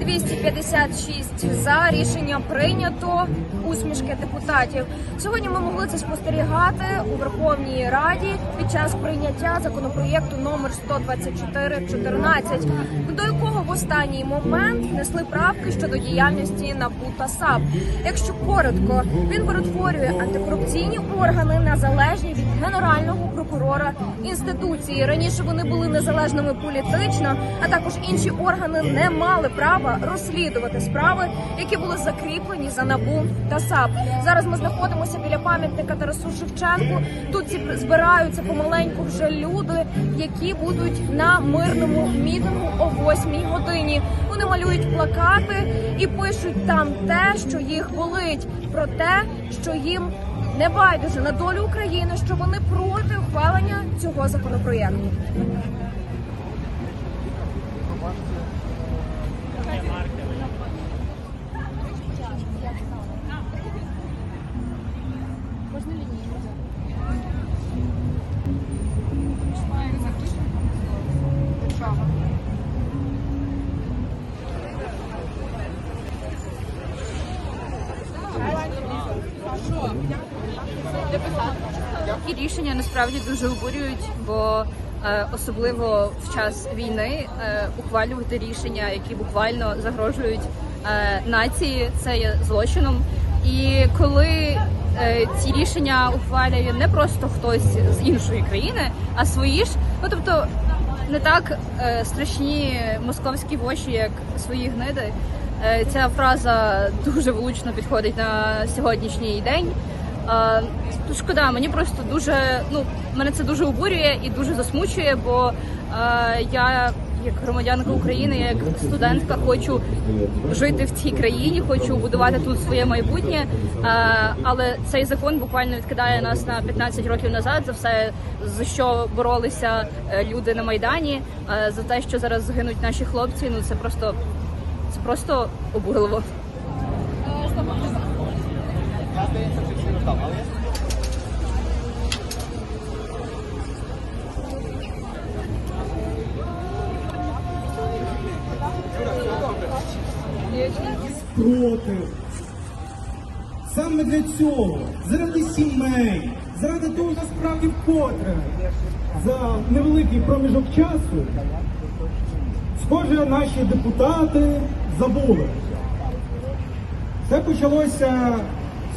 256 за рішення прийнято. Усмішки депутатів. Сьогодні ми могли це спостерігати у Верховній Раді під час прийняття законопроєкту номер 12414, до якого в останній момент внесли правки щодо діяльності НАБУ та САП. Якщо коротко, він перетворює антикорупційні органи на залежні від генерального прокурора інституції. Раніше вони були незалежними політично, а також інші органи не мали права розслідувати справи, які були закріплені за набу та САП. Зараз ми знаходимося біля пам'ятника Тарасу Шевченку. Тут збираються помаленьку вже люди, які будуть на мирному мітингу о 8 годині. Вони малюють плакати і пишуть там те, що їх болить, про те, що їм не байдуже на долю України, що вони проти ухвалення цього законопроєкту. Такі рішення насправді дуже обурюють, бо е, особливо в час війни е, ухвалювати рішення, які буквально загрожують е, нації, це є злочином. І коли ці рішення ухвалює не просто хтось з іншої країни, а свої ж, ну тобто не так страшні московські воші, як свої гниди. Ця фраза дуже влучно підходить на сьогоднішній день. Е, шкода, мені просто дуже ну мене це дуже обурює і дуже засмучує, бо е, я як громадянка України, як студентка, хочу жити в цій країні, хочу будувати тут своє майбутнє. Е, але цей закон буквально відкидає нас на 15 років назад за все, за що боролися люди на майдані, за те, що зараз гинуть наші хлопці. Ну це просто це просто обурливо. Я здається, що всі там, але проти. Саме для цього, заради сімей, заради того, що справді вкотре за невеликий проміжок часу, схоже, наші депутати забули. Все почалося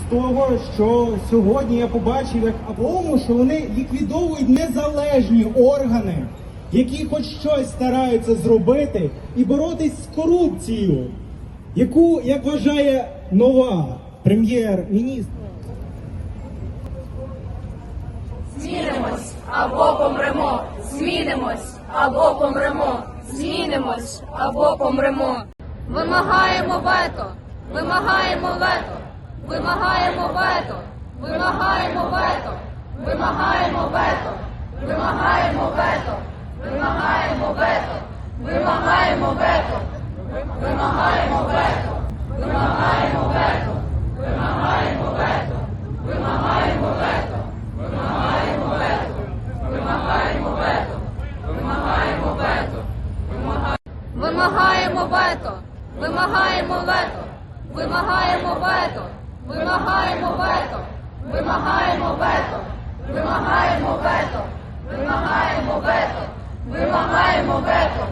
з того, що сьогодні я побачив, як а тому, що вони ліквідовують незалежні органи, які хоч щось стараються зробити і боротись з корупцією, яку, як вважає нова прем'єр-міністр. Змінимось або помремо. Змінимось або помремо. Змінимось або помремо. Вимагаємо вето. Вимагаємо вето. Вимагаємо вето. Вимагаємо вето. Вимагаємо вето. Вимагаємо вето. Вимагаємо вето. Вимагаємо вето. Вимагаємо вето. Вимагаємо вето. Вимагаємо вето. Вимагаємо вето. Вимагаємо вето. Вимагаємо вето. Вимагаємо вето. Вимагаємо вето. Вимагаємо вето. Вимагаємо вето. Вимагаємо вето. Вимагаємо вето. Вимагаємо вето. Вимагаємо вето. Вимагаємо вето.